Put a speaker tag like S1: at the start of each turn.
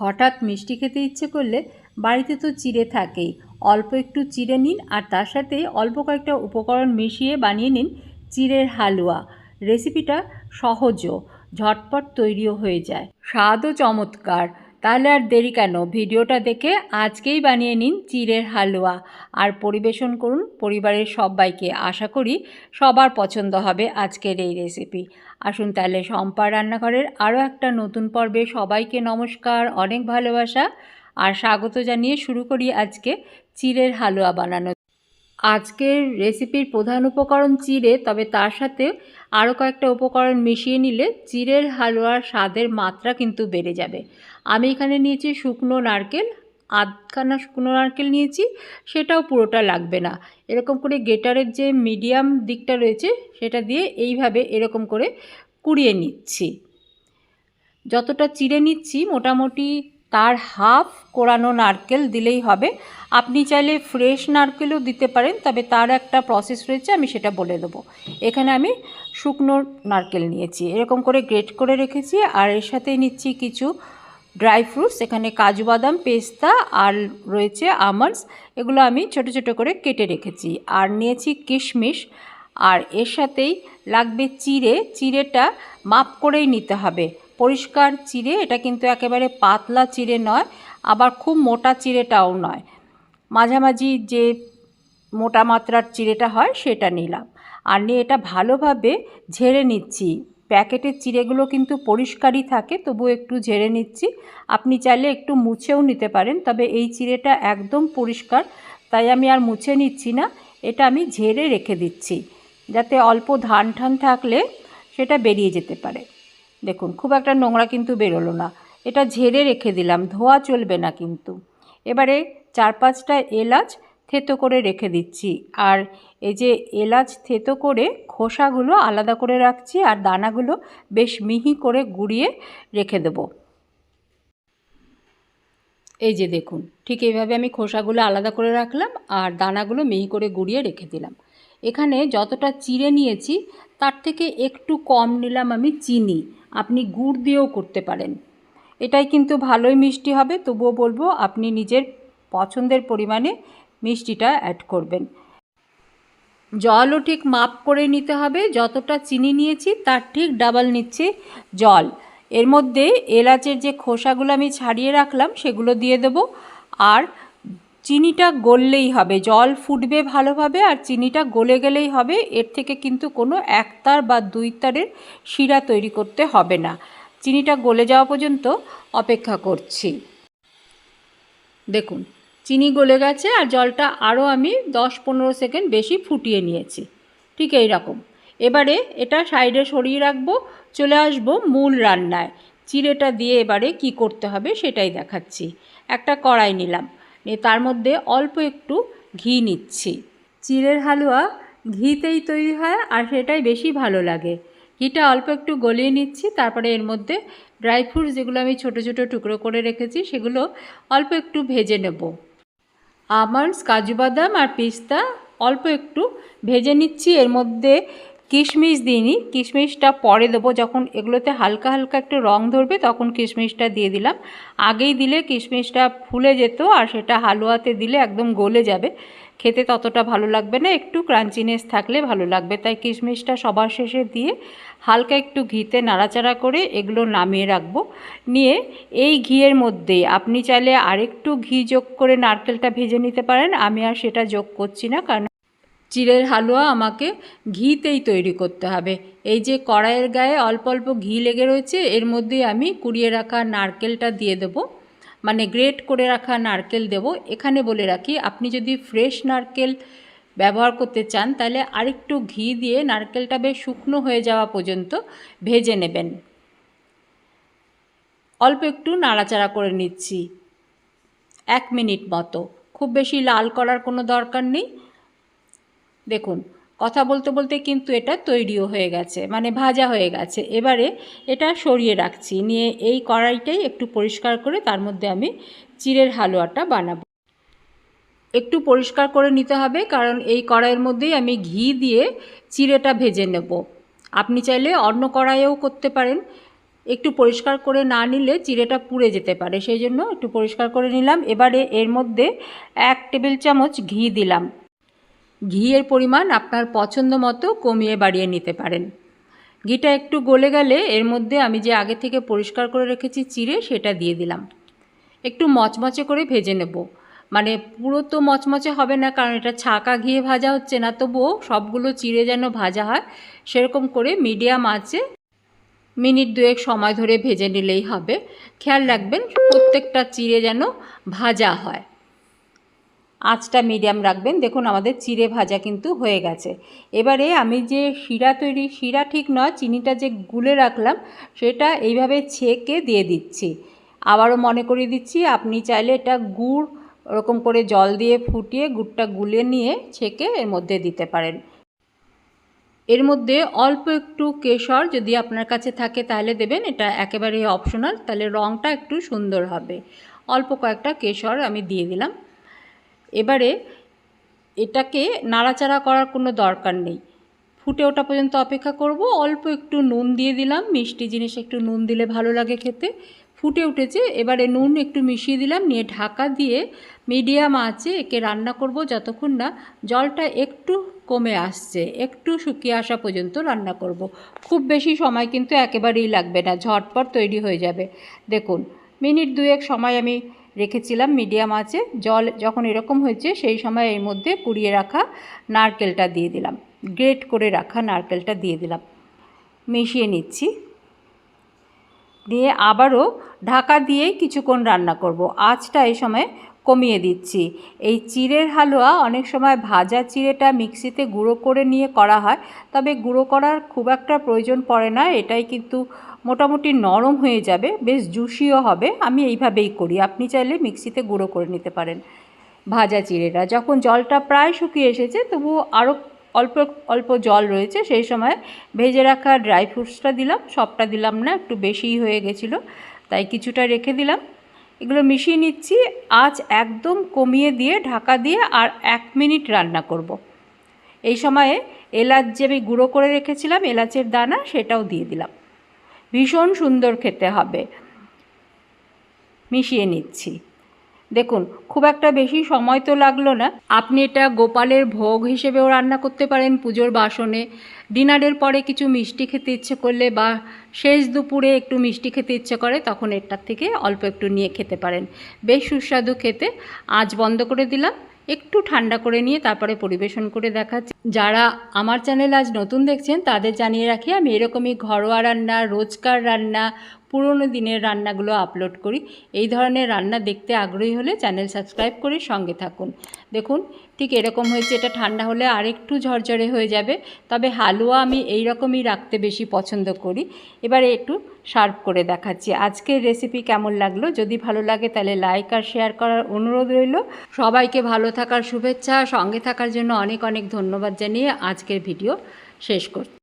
S1: হঠাৎ মিষ্টি খেতে ইচ্ছে করলে বাড়িতে তো চিড়ে থাকেই। অল্প একটু চিড়ে নিন আর তার সাথে অল্প কয়েকটা উপকরণ মিশিয়ে বানিয়ে নিন চিড়ের হালুয়া। রেসিপিটা সহজও, ঝটপট তৈরিও হয়ে যায়। স্বাদও চমৎকার। তাহলে আর দেরি কেন? ভিডিওটা দেখে আজকেই বানিয়ে নিন চিড়ের হালুয়া। আর পরিবেশন করুন পরিবারের সবাইকে। আশা করি সবার পছন্দ হবে আজকের এই রেসিপি আসুন তাহলে সম্পার রান্নাঘরের আরও একটা নতুন পর্বে সবাইকে নমস্কার, অনেক ভালোবাসা আর স্বাগত জানিয়ে শুরু করি আজকে চিড়ের হালুয়া বানানো আজকের রেসিপির প্রধান উপকরণ চিড়ে, তবে তার সাথে আরও কয়েকটা উপকরণ মিশিয়ে নিলে চিড়ের হালুয়ার স্বাদের মাত্রা কিন্তু বেড়ে যাবে। আমি এখানে নিয়েছি শুকনো নারকেল, আধখানা শুকনো নারকেল নিয়েছি, সেটাও পুরোটা লাগবে না। এরকম করে গেটারের যে মিডিয়াম দিকটা রয়েছে, সেটা দিয়ে এইভাবে এরকম করে কুড়িয়ে নিচ্ছি। যতটা চিড়ে নিচ্ছি, মোটামুটি তার হাফ কোরানো নারকেল দিলেই হবে। আপনি চাইলে ফ্রেশ নারকেলও দিতে পারেন, তবে তার একটা প্রসেস রয়েছে, আমি সেটা বলে দেবো। এখানে আমি শুকনো নারকেল নিয়েছি, এরকম করে গ্রেট করে রেখেছি, আর এর সাথে নিচ্ছি কিছু ড্রাই ফ্রুটস এখানে কাজু বাদাম, পেস্তা, আর রয়েছে আমন্ডস এগুলো আমি ছোট ছোট করে কেটে রেখেছি। আর নিয়েছি কিশমিশ, আর এর সাথেই লাগবে চিড়ে, চিড়েটা মাপ করেই নিতে হবে। পরিষ্কার চিড়ে, এটা কিন্তু একেবারে পাতলা চিড়ে নয়, আবার খুব মোটা চিড়েটাও নয়। মাঝামাঝি যে মোটা মাত্রার চিড়েটা হয়, সেটা নিলাম। আর নিয়ে এটা ভালোভাবে ঝেড়ে নিচ্ছি। প্যাকেটের চিড়েগুলো কিন্তু পরিষ্কারই থাকে তবু একটু ঝেড়ে নিচ্ছি। আপনি চাইলে একটু মুছেও নিতে পারেন, তবে এই চিড়েটা একদম পরিষ্কার, তাই আমি আর মুছে নিচ্ছি না, এটা আমি ঝেড়ে রেখে দিচ্ছি। যাতে অল্প ধান ঠান থাকলে সেটা বেরিয়ে যেতে পারে। দেখুন, খুব একটা নোংরা কিন্তু বেরোলো না। এটা ঝেড়ে রেখে দিলাম, ধোয়া চলবে না কিন্তু। এবারে চার পাঁচটা এলাচ থেতো করে রেখে দিচ্ছি। আর এই যে এলাচ থেতো করে খোসাগুলো আলাদা করে রাখছি আর দানাগুলো বেশ মিহি করে গুঁড়িয়ে রেখে দেব। এই যে দেখুন, ঠিক এইভাবে আমি খোসাগুলো আলাদা করে রাখলাম আর দানাগুলো মিহি করে গুঁড়িয়ে রেখে দিলাম। এখানে যতটা চিড়ে নিয়েছি, তার থেকে একটু কম নিলাম আমি চিনি। আপনি গুড় দিয়েও করতে পারেন। এটাই কিন্তু ভালোই মিষ্টি হবে, তবুও বলব আপনি নিজের পছন্দের পরিমাণে মিষ্টিটা অ্যাড করবেন। জলও ঠিক মাপ করে নিতে হবে, যতটা চিনি নিয়েছি তার ঠিক ডাবল নিচ্ছি জল। এর মধ্যে এলাচের যে খোসাগুলো আমি ছাড়িয়ে রাখলাম সেগুলো দিয়ে দেব। আর চিনিটা গললেই হবে, জল ফুটবে ভালোভাবে আর চিনিটা গলে গেলেই হবে, এর থেকে কিন্তু কোনো একতার বা দুই তারের শিরা তৈরি করতে হবে না। চিনিটা গলে যাওয়া পর্যন্ত অপেক্ষা করছি। দেখুন, চিনি গলে গেছে আর জলটা আরও আমি দশ পনেরো সেকেন্ড বেশি ফুটিয়ে নিয়েছি। ঠিক এই রকম এবারে এটা সাইডে সরিয়ে রাখব, চলে আসব মূল রান্নায়। চিড়েটা দিয়ে এবারে কি করতে হবে সেটাই দেখাচ্ছি। একটা কড়াই নিলাম। তার মধ্যে অল্প একটু ঘি নিচ্ছি। চিড়ের হালুয়া ঘিতেই তৈরি হয় আর সেটাই বেশি ভালো লাগে। ঘিটা অল্প একটু গলিয়ে নিচ্ছি, তারপরে এর মধ্যে ড্রাই ফ্রুটস যেগুলো আমি ছোট ছোট টুকরো করে রেখেছি, সেগুলো অল্প একটু ভেজে নেব। আমন্ডস, কাজু বাদাম আর পিস্তা অল্প একটু ভেজে নিচ্ছি। এর মধ্যে কিশমিশ দিইনি। কিশমিশটা পরে দেবো। যখন এগুলোতে হালকা হালকা একটু রং ধরবে, তখন কিশমিশটা দিয়ে দিলাম। আগেই দিলে কিশমিশটা ফুলে যেত আর সেটা হালুয়াতে দিলে একদম গলে যাবে। খেতে ততটা ভালো লাগবে না। একটু ক্রাঞ্চিনেস থাকলে ভালো লাগবে। তাই কিশমিশটা সবার শেষে দিয়ে হালকা একটু ঘিতে নাড়াচাড়া করে এগুলো নামিয়ে রাখব। নিয়ে এই ঘিয়ের মধ্যে আপনি চাইলে আরেকটু ঘি যোগ করে নারকেলটা ভেজে নিতে পারেন। আমি আর সেটা যোগ করছি না, কারণ চিড়ের হালুয়া আমাকে ঘিতেই তৈরি করতে হবে। এই যে কড়াইয়ের গায়ে অল্প অল্প ঘি লেগে রয়েছে, এর মধ্যে আমি কুড়িয়ে রাখা নারকেলটা দিয়ে দেব। মানে গ্রেট করে রাখা নারকেল দেব। এখানে বলে রাখি, আপনি যদি ফ্রেশ নারকেল ব্যবহার করতে চান, তাহলে আরেকটু ঘি দিয়ে নারকেলটা বেশ শুকনো হয়ে যাওয়া পর্যন্ত ভেজে নেবেন। অল্প একটু নাড়াচাড়া করে নিচ্ছি, এক মিনিট মতো। খুব বেশি লাল করার কোনো দরকার নেই। দেখুন, কথা বলতে বলতে কিন্তু এটা তৈরিও হয়ে গেছে মানে ভাজা হয়ে গেছে। এবারে এটা সরিয়ে রাখছি, নিয়ে এই কড়াইটাই একটু পরিষ্কার করে তার মধ্যে আমি চিড়ের হালুয়াটা বানাবো। একটু পরিষ্কার করে নিতে হবে, কারণ এই কড়াইয়ের মধ্যেই আমি ঘি দিয়ে চিড়েটা ভেজে নেব। আপনি চাইলে অন্য কড়াইয়েও করতে পারেন, একটু পরিষ্কার করে না নিলে চিড়েটা পুড়ে যেতে পারে, সেই জন্য একটু পরিষ্কার করে নিলাম। এবারে এর মধ্যে এক টেবিল চামচ ঘি দিলাম। ঘিয়ের পরিমাণ আপনার পছন্দ মতো কমিয়ে বাড়িয়ে নিতে পারেন। ঘিটা একটু গলে গেলে এর মধ্যে আমি যে আগে থেকে পরিষ্কার করে রেখেছি চিড়ে সেটা দিয়ে দিলাম। একটু মচমচে করে ভেজে নেব। মানে পুরো তো মচমচে হবে না, কারণ এটা ছাকা ঘিয়ে ভাজা হচ্ছে না, তবুও সবগুলো চিড়ে যেন ভাজা হয়, সেরকম করে মিডিয়াম আঁচে মিনিট দুয়েক সময় ধরে ভেজে নিলেই হবে। খেয়াল রাখবেন প্রত্যেকটা চিড়ে যেন ভাজা হয়। আঁচটা মিডিয়াম রাখবেন। দেখুন, আমাদের চিড়ে ভাজা কিন্তু হয়ে গেছে। এবারে আমি যে শিরা তৈরি, শিরা ঠিক নয়, চিনিটা যে গুলে রাখলাম, সেটা এইভাবে ছেঁকে দিয়ে দিচ্ছি। আবারও মনে করিয়ে দিচ্ছি, আপনি চাইলে এটা গুড়, ওরকম করে জল দিয়ে ফুটিয়ে গুড়টা গুলে নিয়ে ছেঁকে এর মধ্যে দিতে পারেন। এর মধ্যে অল্প একটু কেশর যদি আপনার কাছে থাকে, তাহলে দেবেন। এটা একেবারে অপশনাল তাহলে রঙটা একটু সুন্দর হবে। অল্প কয়েকটা কেশর আমি দিয়ে দিলাম। এবারে এটাকে নাড়াচাড়া করার কোনো দরকার নেই। ফুটে ওঠা পর্যন্ত অপেক্ষা করব, অল্প একটু নুন দিয়ে দিলাম, মিষ্টি জিনিস একটু নুন দিলে ভালো লাগে খেতে। ফুটে উঠেছে, এবারে নুন একটু মিশিয়ে দিলাম, নিয়ে ঢাকা দিয়ে মিডিয়াম আঁচে একে রান্না করব যতক্ষণ না জলটা একটু কমে আসছে, একটু শুকিয়ে আসা পর্যন্ত রান্না করব। খুব বেশি সময় কিন্তু একেবারেই লাগবে না, ঝটপট তৈরি হয়ে যাবে। দেখুন, মিনিট দুয়েক সময় আমি রেখেছিলাম, মিডিয়াম আছে। জল যখন এরকম হয়েছে, সেই সময় এর মধ্যে কুড়িয়ে রাখা নারকেলটা দিয়ে দিলাম। গ্রেট করে রাখা নারকেলটা দিয়ে দিলাম। মিশিয়ে নিচ্ছি। দিয়ে আবারও ঢাকা দিয়েই কিছুক্ষণ রান্না করব। আঁচটা এই সময় কমিয়ে দিচ্ছি। এই চিড়ের হালুয়া অনেক সময় ভাজা চিড়েটা মিক্সিতে গুঁড়ো করে নিয়ে করা হয়, তবে গুঁড়ো করার খুব একটা প্রয়োজন পড়ে না, এটাই কিন্তু মোটামুটি নরম হয়ে যাবে, বেশ জুসিও হবে, আমি এইভাবেই করি, আপনি চাইলে মিক্সিতে গুঁড়ো করে নিতে পারেন ভাজা চিড়েটা। যখন জলটা প্রায় শুকিয়ে এসেছে তবু আরও অল্প অল্প জল রয়েছে, সেই সময় ভেজে রাখা ড্রাই ফ্রুটসটা দিলাম, সবটা দিলাম না, একটু বেশিই হয়ে গেছিল, তাই কিছুটা রেখে দিলাম। এগুলো মিশিয়ে নিচ্ছি। আজ একদম কমিয়ে দিয়ে, ঢাকা দিয়ে আর এক মিনিট রান্না করব। এই সময়ে এলাচ যে আমি গুঁড়ো করে রেখেছিলাম, এলাচের দানা সেটাও দিয়ে দিলাম। ভীষণ সুন্দর খেতে হবে। মিশিয়ে নিচ্ছি। দেখুন, খুব একটা বেশি সময় তো লাগল না। আপনি এটা গোপালের ভোগ হিসেবেও রান্না করতে পারেন পুজোর বাসনে। ডিনারের পরে কিছু মিষ্টি খেতে ইচ্ছে করলে বা শেষ দুপুরে একটু মিষ্টি খেতে ইচ্ছে করে, তখন এটার থেকে অল্প একটু নিয়ে খেতে পারেন। বেশ সুস্বাদু খেতে। আজ বন্ধ করে দিলাম, একটু ঠান্ডা করে নিয়ে তারপরে পরিবেশন করে দেখাচ্ছি। যারা আমার চ্যানেল আজ নতুন দেখছেন, তাদের জানিয়ে রাখি, আমি এরকমই ঘরোয়া রান্না, রোজকার রান্না, পুরনো দিনের রান্নাগুলো আপলোড করি। এই ধরনের রান্না দেখতে আগ্রহী হলে চ্যানেল সাবস্ক্রাইব করে সঙ্গে থাকুন। দেখুন, ঠিক এরকম হয়েছে, এটা ঠান্ডা হলে আরেকটু ঝরঝরে হয়ে যাবে, তবে হালুয়া আমি এই রকমই রাখতে বেশি পছন্দ করি। এবারে একটু সার্ভ করে দেখাচ্ছি। আজকের রেসিপি কেমন লাগল? যদি ভালো লাগে তাহলে লাইক আর শেয়ার করার অনুরোধ রইল। সবাইকে ভালো থাকার শুভেচ্ছা। সঙ্গে থাকার জন্য অনেক অনেক ধন্যবাদ জানিয়ে আজকের ভিডিও শেষ করছি।